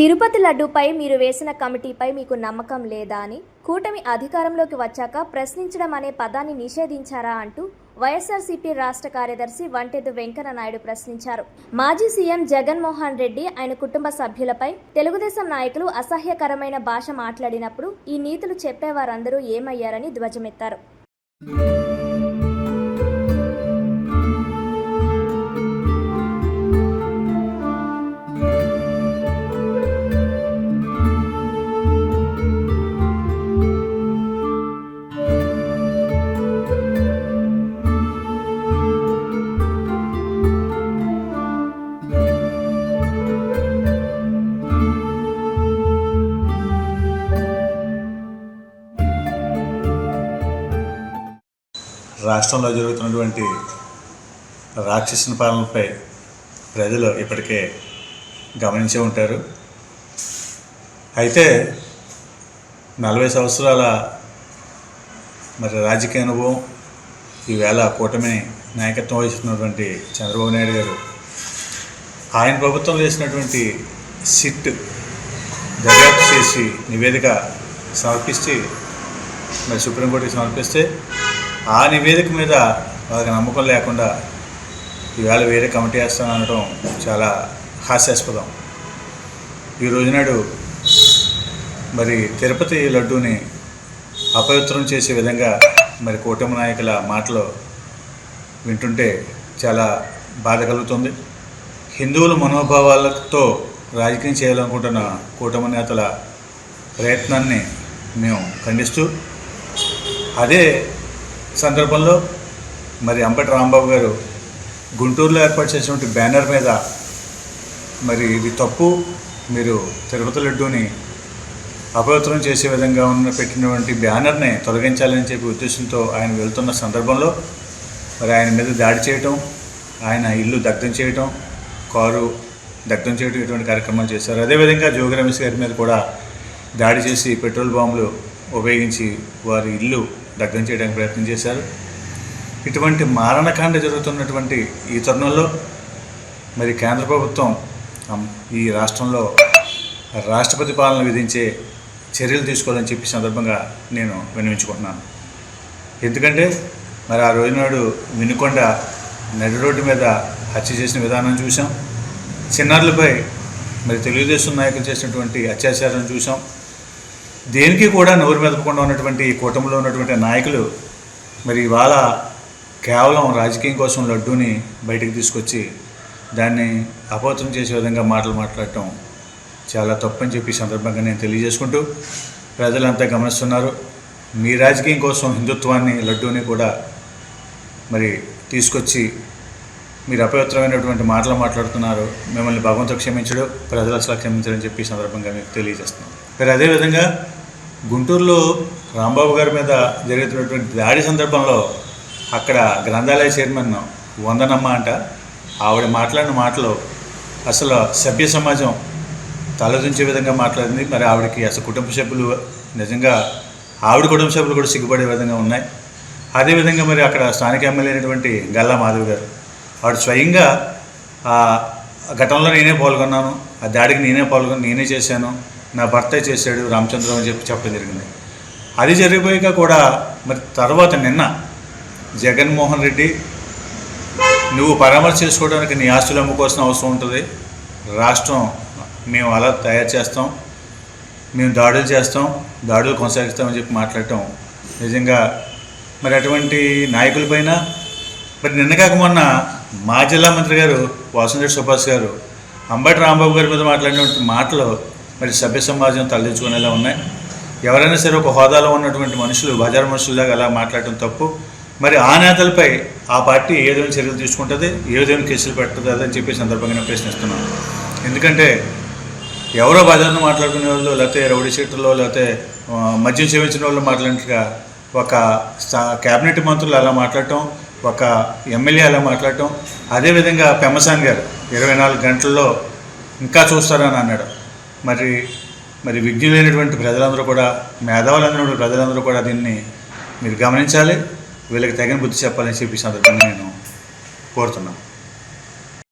తిరుపతి లడ్డూపై మీరు వేసిన కమిటీపై మీకు నమ్మకం లేదా అని కూటమి అధికారంలోకి వచ్చాక ప్రశ్నించడం అనే పదాన్ని నిషేధించారా అంటూ వైఎస్ఆర్సీపీ రాష్ట్ర కార్యదర్శి వంటెద్దు వెంకన్న నాయుడు ప్రశ్నించారు. మాజీ సీఎం జగన్మోహన్ రెడ్డి ఆయన కుటుంబ సభ్యులపై తెలుగుదేశం నాయకులు అసహ్యకరమైన భాష మాట్లాడినప్పుడు ఈ నీతులు చెప్పేవారందరూ ఏమయ్యారని ధ్వజమెత్తారు. రాష్ట్రంలో జరుగుతున్నటువంటి రాక్షసుని పాలనపై ప్రజలు ఇప్పటికే గమనించే ఉంటారు. అయితే నలభై సంవత్సరాల మరి రాజకీయ అనుభవం ఈవేళ కూటమి నాయకత్వం వహిస్తున్నటువంటి చంద్రబాబు నాయుడు గారు ఆయన ప్రభుత్వం చేసినటువంటి సిట్ దర్యాప్తు చేసి నివేదిక సమర్పిస్తే మరి సుప్రీంకోర్టుకి సమర్పిస్తే ఆ నివేదిక మీద వాళ్ళకి నమ్మకం లేకుండా ఈవేళ వేరే కమిటీ వేస్తాను అనడం చాలా హాస్యాస్పదం. ఈ రోజునాడు మరి తిరుపతి లడ్డూని అపవిత్రం చేసే విధంగా మరి కూటమి నాయకుల మాటలు వింటుంటే చాలా బాధ కలుగుతుంది. హిందువుల మనోభావాలతో రాజకీయం చేయాలనుకుంటున్న కూటమి నేతల ప్రయత్నాన్ని మేము ఖండిస్తూ అదే సందర్భంలో మరి అంబటి రాంబాబు గారు గుంటూరులో ఏర్పాటు చేసినటువంటి బ్యానర్ మీద మరి ఇది తప్పు మీరు తిరుపతి లడ్డూని అపవిత్రం చేసే విధంగా ఉన్న పెట్టినటువంటి బ్యానర్ని తొలగించాలని చెప్పి ఉద్దేశంతో ఆయన వెళ్తున్న సందర్భంలో మరి ఆయన మీద దాడి చేయటం ఆయన ఇల్లు దగ్ధం చేయటం కారు దగ్ధం చేయటం ఇటువంటి కార్యక్రమాలు చేశారు. అదేవిధంగా జోగి రమేష్ గారి మీద కూడా దాడి చేసి పెట్రోల్ బాంబులు ఉపయోగించి వారి ఇల్లు దగ్ధం చేయడానికి ప్రయత్నం చేశారు. ఇటువంటి మారణకాండ జరుగుతున్నటువంటి ఈ తరుణంలో మరి కేంద్ర ప్రభుత్వం ఈ రాష్ట్రంలో రాష్ట్రపతి పాలన విధించే చర్యలు తీసుకోవాలని చెప్పి సందర్భంగా నేను విన్నవించుకుంటున్నాను. ఎందుకంటే మరి ఆ రోజునాడు వినుకొండ నడి రోడ్డు మీద హత్య చేసిన విధానం చూసాం చిన్నారులపై మరి తెలుగుదేశం నాయకులు చేసినటువంటి అత్యాచారం చూసాం దేనికి కూడా నోరు మెదపకుండా ఉన్నటువంటి ఈ కూటమిలో ఉన్నటువంటి నాయకులు మరి ఇవాళ కేవలం రాజకీయం కోసం లడ్డూని బయటికి తీసుకొచ్చి దాన్ని అపవిత్రం చేసే విధంగా మాటలు మాట్లాడటం చాలా తప్పని చెప్పి సందర్భంగా నేను తెలియజేసుకుంటూ ప్రజలంతా గమనిస్తున్నారు. మీ రాజకీయం కోసం హిందుత్వాన్ని లడ్డూని కూడా మరి తీసుకొచ్చి మీరు అపవిత్రమైనటువంటి మాటలు మాట్లాడుతున్నారు. మిమ్మల్ని భగవంతుడు క్షమించడు ప్రజలు అసలు క్షమించడని చెప్పి సందర్భంగా మీకు తెలియజేస్తున్నాను. మరి అదేవిధంగా గుంటూరులో రాంబాబు గారి మీద జరుగుతున్నటువంటి దాడి సందర్భంలో అక్కడ గ్రంథాలయ చైర్మన్ వందనమ్మ అంట. ఆవిడ మాట్లాడిన మాటలు అసలు సభ్య సమాజం తలదించే విధంగా మాట్లాడింది. మరి ఆవిడకి అసలు కుటుంబ సభ్యులు నిజంగా ఆవిడ కుటుంబ సభ్యులు కూడా సిగ్గుపడే విధంగా ఉన్నాయి. అదేవిధంగా మరి అక్కడ స్థానిక ఎమ్మెల్యే అయినటువంటి గల్లా మాధవ్ గారు ఆవిడ స్వయంగా ఆ ఘటనలో నేనే పాల్గొన్నాను ఆ దాడికి నేనే పాల్గొని నేనే చేశాను నా భర్త చేశాడు రామచంద్రం అని చెప్పి చెప్పడం జరిగింది. అది జరిగిపోయాక కూడా మరి తర్వాత నిన్న జగన్మోహన్ రెడ్డి నువ్వు పరామర్శ చేసుకోవడానికి నీ ఆస్తులు అమ్ముకోవాల్సిన అవసరం ఉంటుంది. రాష్ట్రం మేము అలా తయారు చేస్తాం. మేము దాడులు చేస్తాం. దాడులు కొనసాగిస్తామని చెప్పి మాట్లాడటం నిజంగా మరి అటువంటి నాయకులపైన మరి నిన్న కాక మొన్న మా జిల్లా మంత్రి గారు వాసంరెడ్డి సుభాష్ గారు అంబటి రాంబాబు గారి మీద మాట్లాడినటువంటి మాటలు మరి సభ్య సమాజం తలదించుకునేలా ఉన్నాయి. ఎవరైనా సరే ఒక హోదాలో ఉన్నటువంటి మనుషులు బజారు మనుషుల్లాగా అలా మాట్లాడటం తప్పు. మరి ఆ నేతలపై ఆ పార్టీ ఏ విధమైన చర్యలు తీసుకుంటుంది ఏ విధమైన కేసులు పెడుతుంది అని చెప్పి సందర్భంగా నేను ప్రశ్నిస్తున్నాను. ఎందుకంటే ఎవరో బజార్ను మాట్లాడుకునే వాళ్ళు లేకపోతే రౌడీ షీటర్లో లేకపోతే మద్యం సేవించిన వాళ్ళు మాట్లాడినట్టుగా ఒక సా- క్యాబినెట్ మంత్రులు అలా మాట్లాడటం ఒక ఎమ్మెల్యే అలా మాట్లాడటం అదేవిధంగా పెమ్మసాన్ గారు ఇరవై నాలుగు గంటల్లో ఇంకా చూస్తారని అన్నాడు. మరి మరి విజ్ఞులైనటువంటి ప్రజలందరూ కూడా మేధావులైనటువంటి ప్రజలందరూ కూడా దీన్ని మీరు గమనించాలి. వీళ్ళకి తగిన బుద్ధి చెప్పాలని చెప్పి సందర్భంగా నేను కోరుతున్నాను.